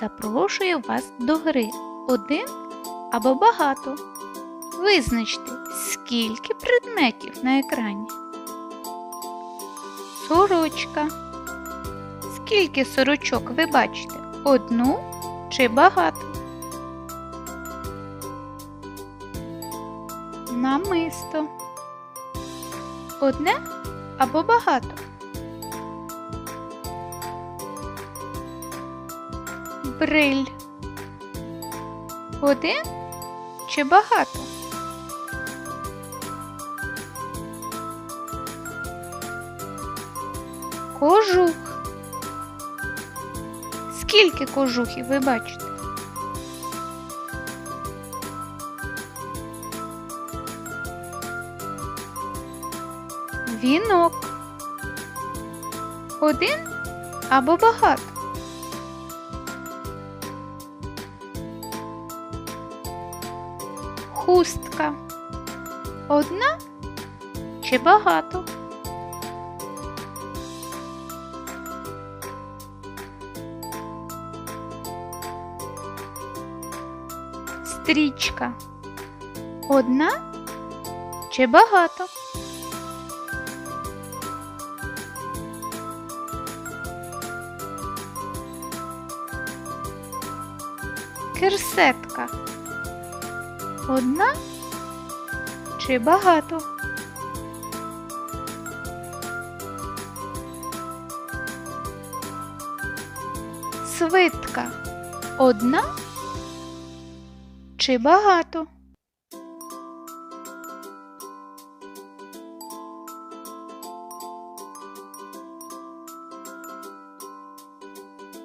запрошую вас до гри один або багато. Визначте, скільки предметів на екрані. Сорочка. Скільки сорочок ви бачите? Одну чи багато? Намисто. Одне або багато? Бриль. Один чи багато? Кожух. Скільки кожухів ви бачите? Вінок. Один або багато? Хустка. Одна чи багато? Стрічка. Одна чи багато? Керсетка. Одна чи багато? Свитка. Одна чи багато?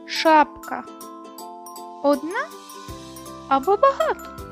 Шапка. Одна або багато?